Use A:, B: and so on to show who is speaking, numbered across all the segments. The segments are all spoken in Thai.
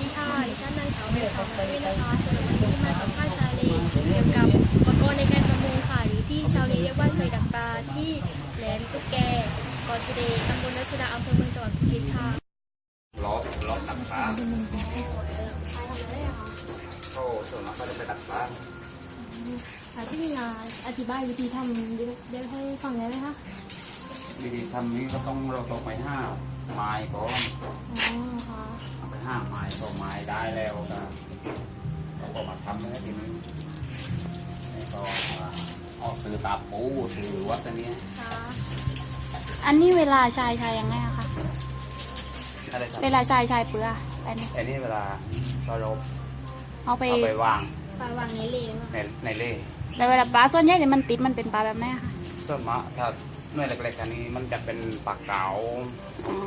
A: ดิฉันนางสาวเมษาด้วยนะคะสำหรับวันนี้มาสัมภาษณ์ชาวเลเกี่ยวกับอุปกรณ์ในการประมงค่ะหรือที่ชาวเลเรียกว่าใส่ดักปลาที่แหลมตุ๊กแกเกาะเสด็จตำบลรัชดาอำเภอเมืองจังหวัดภูเก็ตค่ะ
B: ล้อล้อดักปลาเขาส่วนมากก็จะไปดักปลา
A: ค่ะที่งานอธิบายวิธีทำได้ให้ฟังได้ไหมคะ
B: วิธีทำนี้ก็ต้องเราต้องไปห้าไม้ก่อน
A: อ๋อค่ะ
B: เอาไปห้าไม้ก็ ไม้ได้แล้วก็เราก็มาทำเลยทีนี้นี่ก็มาออกซื้อตาปูซื้อวัดอันเนี้ย
A: ค่ะ
C: อันนี้เวลาชายชายยังไงอะคะ
B: อะไรครับ
C: เวลาชายชายเปลืออันนี้
B: อันนี้เวลาเราเรา
C: เอาไป
B: เอาไปวาง
A: ปลาวางในเลว
B: ในในเล่
C: แล้วเวลาปลาส่วนใหญ่เนี่ยมันติดมันเป็นปลาแบบไหนอะคะ
B: ส่วนมากถ้าหน่วยเล็กๆอันนี้มันจะเป็นปลาเก๋า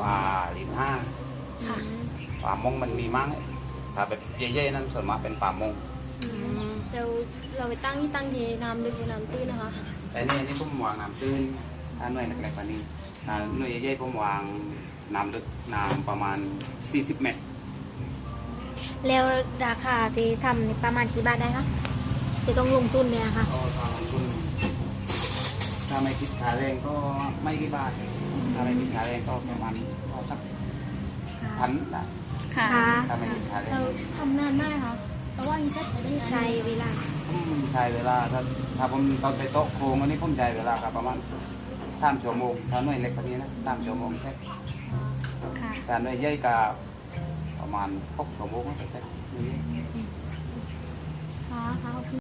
B: ปลาลิ้นห้า
C: ค่ะ
B: ปลามงมันมีมั้ง ถ้าแบบเย่ๆนั่นส่วนมากเป็นปลามง
A: เราเราไปตั้งที่ตั้งที่น้ำลึกหรือน้ำตื้นนะคะ
B: แต่นี่นี่ผมวางน้ำตื้นถ้าหน่วยเล็กๆกว่านี้ถ้าหน่วยใหญ่ๆผมวางน้ำลึกน้ำประมาณ 40 เมตร
D: แล้วราคาที่ทำนี่ประมาณกี่บาทได้คะที่ต้องลงทุนเนี่ยค่ะ
B: ก็ทางคุณถ้าไม่คิดค่าแรงก็ไม่กี่บาท ถ้าไม่คิดค่าแรงก็ประมาณก็สักพันได้
C: ค่ะ
D: ค่ะ
B: ถ้าไม่คิดค่าแรง
A: เราทำนานได้ค่ะแต่ว่าอีเซ็ตจะได้
D: ใช้เวลา
B: อืมใช้เวลาถ้าถ้าผมตอนไปโต๊ะโครงอันนี้ผมใช้เวลาครับประมาณสามชั่วโมงถ้าหน่วยเล็กกว่านี้นะสามชั่วโมงเสร็จ
C: ค่ะ
B: แต่หน่วยใหญ่ก็ประมาณหกชั่วโมงก็เสร็จ
A: ค่ะค่ะ